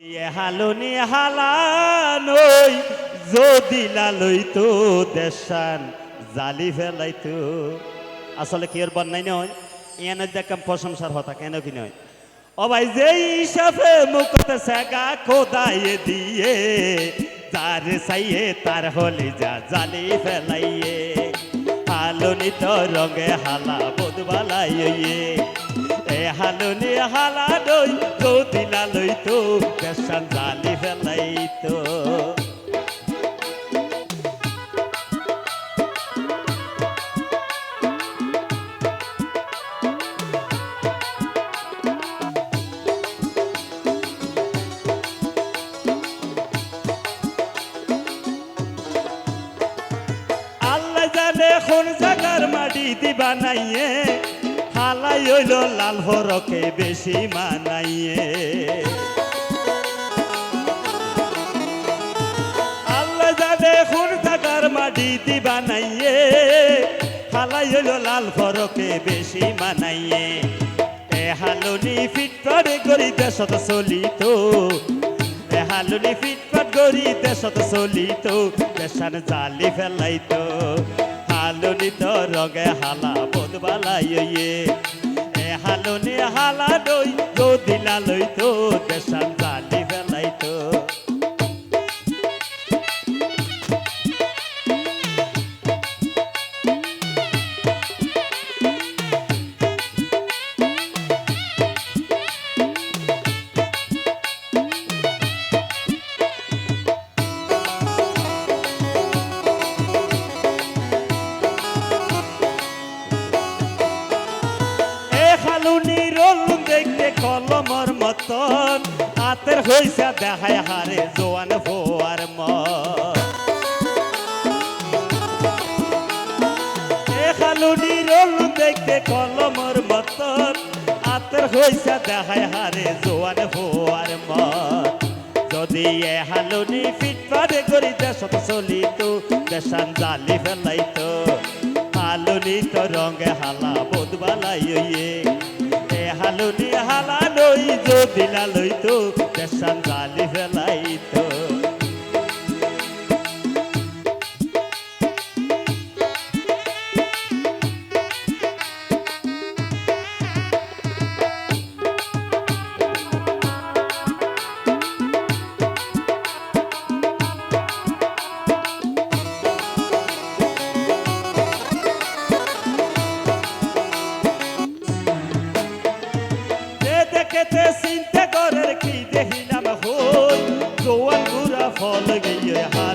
হালনি হালানই যদি লালই তো দেশান, জালি ফেলাই তো আসলে কি এর বন্যাই নয়? এনে দেখাম প্রশংসার হতা কেন কি নয়? ও ভাই যে হিসাবে মুখতে সেগা খোদাইয়ে দিয়ে, তার সাইয়ে তার হলি যা জালি ফেলাইয়ে। হালনি তো রঙে হালা বদবালাইয়ে এ হালনি হালা দই যদি লালই তো দেশান জালি ফেলাই তো আল্লাহ জানে কোন জায়গার মাটি দিবা নাইয়ে। হালাই হইল লাল হরকে বেশি মানাইয়ে। আল্লাহ জানে কোন জায়গার মাটি দিবা নাইয়ে হালাই হইল লাল হরকে বেশি মানাইয়ে। হালনি ফিটফাট করি দেশত চলিত। হালনি ফিটফাট করি দেশত চলিত। দেশান জালি ফেলাইত। হালনি তো রঙে হালা বদবালাইয়ে এ হালনি হালা দই যদি লালই তো দেশান জালি ফেলাইতো। হইসা দেখায় হারে জোয়ান মন এ খালুনি রোল দেখতে কলমর মতন হাতের হইসা দেখায় হারে জোয়ান ফোয়ার মন যদি এ হালুনি ফিটফাটে করি দেশত চলিত, দেশান জালি ফেলাইতো, হালুনি তো রঙে হালা বদবালাইয়ে এ হালুনি হালা যদি লালইতো দেশান জালি ফেলাইতো। যে চিন্তা করার কি দেখিলাম হই জোয়ান গুড়া ফল গিয়ে হালুনি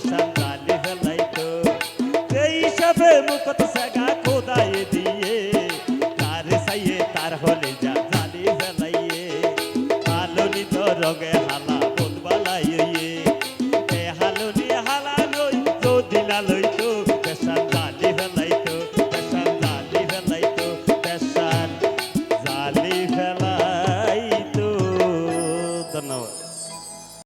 তো ফেলাইতো এই হিসাবে মুখত সেগা খোদাই দিয়ে, তার সাইয়ে তার হলে যা জালি ফেলাইয়ে হালনি তো রঙে হালা বোধ এ